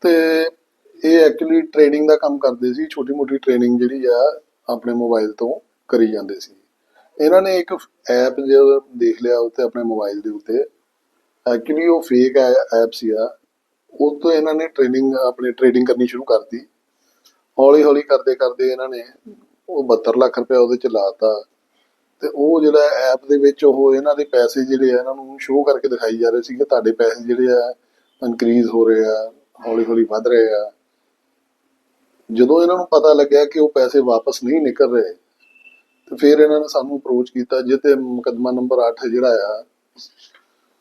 ਤੇ ਇਹ actually training ਦਾ ਕੰਮ ਕਰਦੇ ਸੀ ਛੋਟੀ ਮੋਟੀ ਟ੍ਰੇਨਿੰਗ ਜਿਹੜੀ ਆ ਆਪਣੇ ਮੋਬਾਈਲ ਤੋਂ ਕਰੀ ਜਾਂਦੇ ਸੀ। ਇਹਨਾਂ ਨੇ ਇੱਕ ਐਪ ਜਿਹੜਾ ਦੇਖ ਲਿਆ ਉੱਤੇ ਆਪਣੇ ਮੋਬਾਈਲ ਦੇ ਉੱਤੇ। ਐਕਚੁਅਲੀ ਉਹ ਫੇਕ ਐਪ ਸੀ ਆ। ਉਹ ਤੋਂ ਇਹਨਾਂ ਨੇ ਟ੍ਰੇਨਿੰਗ ਆਪਣੇ ਟ੍ਰੇਡਿੰਗ ਕਰਨੀ ਸ਼ੁਰੂ ਕਰਤੀ। ਹੌਲੀ ਹੌਲੀ ਕਰਦੇ ਕਰਦੇ ਇਹਨਾਂ ਨੇ ਉਹ 72 ਲੱਖ ਰੁਪਏ ਉਹਦੇ ਚ ਲਾਤਾ। ਤੇ ਉਹ ਜਿਹੜਾ ਐਪ ਦੇ ਵਿੱਚ ਉਹ ਇਹਨਾਂ ਦੇ ਪੈਸੇ ਜਿਹੜੇ ਆ, ਇਹਨਾਂ ਨੂੰ ਸ਼ੋਅ ਕਰਕੇ ਦਿਖਾਈ ਜਾ ਰਹੇ ਸੀ ਕਿ ਤੁਹਾਡੇ ਪੈਸੇ ਜਿਹੜੇ ਆ ਇਨਕਰੀਜ਼ ਹੋ ਰਹੇ ਆ। ਹੌਲੀ ਹੌਲੀ ਵੱਧ ਰਹੇ ਆ। ਜਦੋਂ ਇਹਨਾਂ ਨੂੰ ਪਤਾ ਲੱਗਿਆ ਕਿ ਉਹ ਪੈਸੇ ਵਾਪਸ ਨਹੀਂ ਨਿਕਲ ਰਹੇ ਤੇ ਫਿਰ ਇਹਨਾਂ ਨੇ ਸਾਨੂੰ ਅਪਰੋਚ ਕੀਤਾ ਜਿੱਤੇ ਮੁਕੱਦਮਾ ਨੰਬਰ 8 ਜਿਹੜਾ ਆ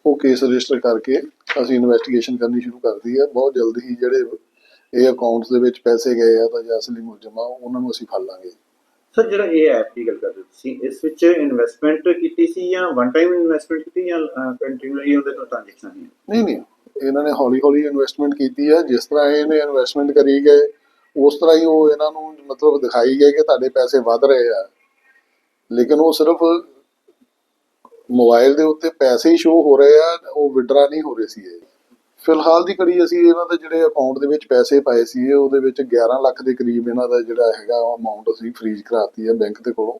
ਉਹ ਕੇਸ ਰਜਿਸਟਰ ਕਰਕੇ ਅਸੀਂ ਇਨਵੈਸਟੀਗੇਸ਼ਨ ਕਰਨੀ ਸ਼ੁਰੂ ਕਰਦੀ ਹੈ ਬਹੁਤ ਜਲਦੀ ਹੀ ਜਿਹੜੇ ਇਹ ਅਕਾਊਂਟਸ ਦੇ ਵਿੱਚ ਪੈਸੇ ਗਏ ਆ ਤਾਂ ਜਾਂ ਅਸਲੀ ਮੁਲਜ਼ਮ ਆ ਉਹਨਾਂ ਨੂੰ ਅਸੀਂ ਫੜ ਲਾਂਗੇ। ਸਰ ਜਿਹੜਾ ਇਹ ਐਪ ਦੀ ਗੱਲ ਕਰਦੇ ਤੁਸੀਂ ਇਸ ਵਿੱਚ ਇਨਵੈਸਟਮੈਂਟ ਕੀਤੀ ਸੀ ਜਾਂ ਵਨ ਟਾਈਮ ਇਨਵੈਸਟਮੈਂਟ ਕੀਤੀ ਜਾਂ ਕੰਟੀਨਿਊਲੀ ਉਹਦੇ ਤੋਂ ਟ੍ਰਾਂਜੈਕਸ਼ਨ ਨਹੀਂ ਨਹੀਂ। ਇਹਨਾਂ ਨੇ ਹੌਲੀ ਹੌਲੀ ਇਨਵੈਸਟਮੈਂਟ ਕੀਤੀ ਹੈ, ਜਿਸ ਤਰ੍ਹਾਂ ਇਹਨੇ ਇਨਵੈਸਟਮੈਂਟ ਕਰੀ ਗਏ, ਉਸ ਤਰ੍ਹਾਂ ਹੀ ਉਹ ਇਹਨਾਂ ਨੂੰ ਮਤਲਬ ਦਿਖਾਈ ਗਏ ਕਿ ਤੁਹਾਡੇ ਪੈਸੇ ਵੱਧ ਰਹੇ ਆ। ਲੇਕਿਨ ਉਹ ਸਿਰਫ ਮੋਬਾਈਲ ਦੇ ਉੱਤੇ ਪੈਸੇ ਹੀ ਸ਼ੋ ਹੋ ਰਹੇ ਆ, ਉਹ ਵਿਡਰਾ ਨਹੀਂ ਹੋ ਰਹੇ ਸੀ ਇਹ ਫਿਲਹਾਲ ਦੀ ਕੜੀ ਅਸੀਂ ਇਹਨਾਂ ਦੇ ਜਿਹੜੇ ਅਕਾਊਂਟ ਦੇ ਵਿੱਚ ਪੈਸੇ ਪਾਏ ਸੀ ਉਹਦੇ ਵਿੱਚ 11 ਲੱਖ ਦੇ ਕਰੀਬ ਇਹਨਾਂ ਦਾ ਜਿਹੜਾ ਹੈਗਾ ਅਮਾਉਂਟ ਅਸੀਂ ਫ੍ਰੀਜ਼ ਕਰਾਤੀ ਹੈ ਬੈਂਕ ਦੇ ਕੋਲੋਂ।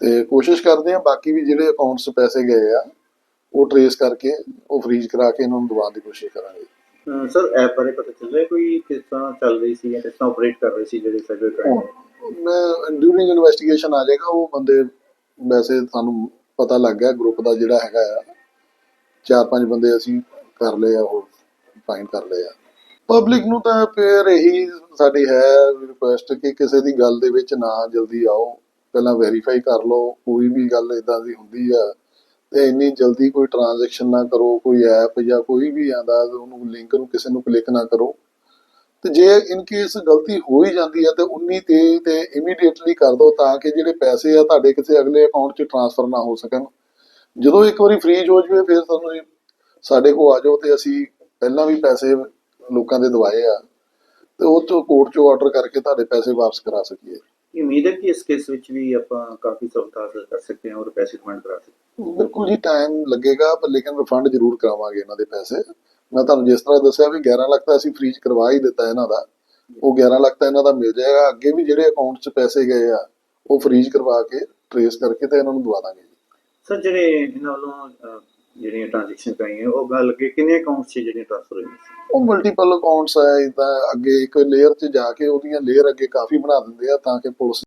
ਤੇ ਕੋਸ਼ਿਸ਼ ਕਰਦੇ ਹਾਂ ਬਾਕੀ ਵੀ ਜਿਹੜੇ ਅਕਾਊਂਟਸ ਪੈਸੇ ਗਏ ਆ ਉਹ ਟਰੇਸ ਕਰਕੇ ਉਹ ਫ੍ਰੀਜ਼ ਕਰਾ ਕੇ ਇਹਨਾਂ ਨੂੰ ਦਵਾਉਣ ਦੀ ਕੋਸ਼ਿਸ਼ ਕਰਾਂਗੇ। ਸਰ ਐਪ ਬਾਰੇ ਪਤਾ ਚੱਲਿਆ ਕੋਈ ਕਿਸ ਤਰ੍ਹਾਂ ਚੱਲ ਰਹੀ ਸੀ ਜਾਂ ਕਿਸ ਤਰ੍ਹਾਂ ਆਪਰੇਟ ਕਰ ਰਹੀ ਸੀ ਜਿਹੜੇ ਸਾਈਬਰ ਕ੍ਰਾਈਮ ਮੈਂ ਡਿਊਰਿੰਗ ਇਨਵੈਸਟੀਗੇਸ਼ਨ ਆ ਜਾਏਗਾ ਉਹ ਬੰਦੇ ਵੈਸੇ ਸਾਨੂੰ ਪਤਾ ਲੱਗ ਗਿਆ ਗਰੁੱਪ ਦਾ ਜਿਹੜਾ ਹੈਗਾ ਆ ਚਾਰ ਪੰਜ ਬੰਦੇ ਅਸੀਂ ਕਰ ਲਏ ਆ ਉਹ ਫਾਈਂਡ ਕਰ ਲਏ ਆ। ਪਬਲਿਕ ਨੂੰ ਤਾਂ ਫਿਰ ਇਹੀ ਸਾਡੀ ਹੈ ਰਿਕੁਐਸਟ ਕਿ ਕਿਸੇ ਦੀ ਗੱਲ ਦੇ ਵਿੱਚ ਨਾ ਜਲਦੀ ਆਓ। ਪਹਿਲਾਂ ਵੈਰੀਫਾਈ ਕਰ ਲਓ ਕੋਈ ਵੀ ਗੱਲ ਇਦਾਂ ਦੀ ਹੁੰਦੀ ਆ ਤੇ ਇੰਨੀ ਜਲਦੀ ਕੋਈ ਟ੍ਰਾਂਜੈਕਸ਼ਨ ਨਾ ਕਰੋ, ਕੋਈ ਐਪ ਜਾਂ ਕੋਈ ਵੀ ਆਂਦਾ ਉਹਨੂੰ ਲਿੰਕ ਨੂੰ ਕਿਸੇ ਨੂੰ ਕਲਿੱਕ ਨਾ ਕਰੋ। ਤੇ ਜੇ ਇਨ ਕੇਸ ਗਲਤੀ ਹੋ ਹੀ ਜਾਂਦੀ ਹੈ ਤੇ 19 ਤੇ ਤੇ ਇਮੀਡੀਏਟਲੀ ਕਰ ਦਿਓ ਤਾਂ ਕਿ ਜਿਹੜੇ ਪੈਸੇ ਆ ਤੁਹਾਡੇ ਕਿਸੇ ਅਗਲੇ ਅਕਾਊਂਟ 'ਚ ਟ੍ਰਾਂਸਫਰ ਨਾ ਹੋ ਸਕਣ। ਜਦੋਂ ਇੱਕ ਵਾਰੀ ਫ੍ਰੀਜ ਹੋ ਜਵੇ, ਫਿਰ ਤੁਹਾਨੂੰ ਸਾਡੇ ਕੋਲ ਆ ਜਾਓ ਤੇ ਅਸੀਂ ਪਹਿਲਾਂ ਵੀ ਪੈਸੇ ਲੋਕਾਂ ਦੇ ਦਵਾਏ ਆ ਤੇ ਉਹ ਤੋਂ ਕੋਰਟ 'ਚੋਂ ਆਰਡਰ ਕਰਕੇ ਤੁਹਾਡੇ ਪੈਸੇ ਵਾਪਸ ਕਰਾ ਸਕੀਏ। ਉਮੀਦ ਹੈ ਕਿ ਇਸ ਕੇਸ ਵਿੱਚ ਵੀ ਆਪਾਂ ਕਾਫੀ ਸਫਲਤਾ ਹਾਸਲ ਕਰ ਸਕਦੇ ਹਾਂ ਔਰ ਪੈਸੇ ਰਿਫੰਡ ਕਰਾ ਸਕਦੇ ਹਾਂ। ਬਿਲਕੁਲ ਜੀ ਟਾਈਮ ਲੱਗੇਗਾ ਪਰ ਲੇਕਿਨ ਰਿਫੰਡ ਜ਼ਰੂਰ ਕਰਾਵਾਂਗੇ ਇਹਨਾਂ ਦੇ ਪੈਸੇ। ਮੈਂ ਤੁਹਾਨੂੰ ਜਿਸ ਤਰ੍ਹਾਂ ਦੱਸਿਆ ਵੀ 11 ਲੱਖ ਤਾਂ ਅਸੀਂ ਫ੍ਰੀਜ ਕਰਵਾ ਹੀ ਦਿੱਤਾ ਇਹਨਾਂ ਦਾ। ਉਹ 11 ਲੱਖ ਤਾਂ ਇਹਨਾਂ ਦਾ ਮਿਲ ਜਾਏਗਾ। ਅੱਗੇ ਵੀ ਜਿਹੜੇ ਅਕਾਊਂਟ 'ਚ ਪੈਸੇ ਗਏ ਆ ਉਹ ਫ੍ਰੀਜ ਕਰਵਾ ਕੇ ਟਰੇਸ ਕਰਕੇ ਤੇ ਇਹਨਾਂ ਨੂੰ ਦਵਾ ਦਾਂਗੇ ਜੀ। ਸਰ ਜਿਹੜੇ ਇਹਨਾਂ ਵੱਲੋਂ ਜਿਹੜੀਆਂ ਟ੍ਰਾਂਜੈਕਸ਼ਨ ਕਰਾਈਆਂ ਉਹ ਗੱਲ ਅੱਗੇ ਕਿੰਨੇ ਅਕਾਊਂਟ 'ਚ ਜਿਹੜੀਆਂ ਟ੍ਰਾਂਸਫਰ ਹੋਈਆਂ ਸੀ? ਉਹ ਮਲਟੀਪਲ ਅਕਾਊਂਟਸ ਹੈ ਇਦਾਂ ਅੱਗੇ ਇੱਕ ਲੇਅਰ 'ਚ ਜਾ ਕੇ ਉਹਦੀਆਂ ਲੇਅਰ ਅੱਗੇ ਕਾਫੀ ਬਣਾ ਦਿੰਦੇ ਆ ਤਾਂ ਕਿ ਪੁਲਿਸ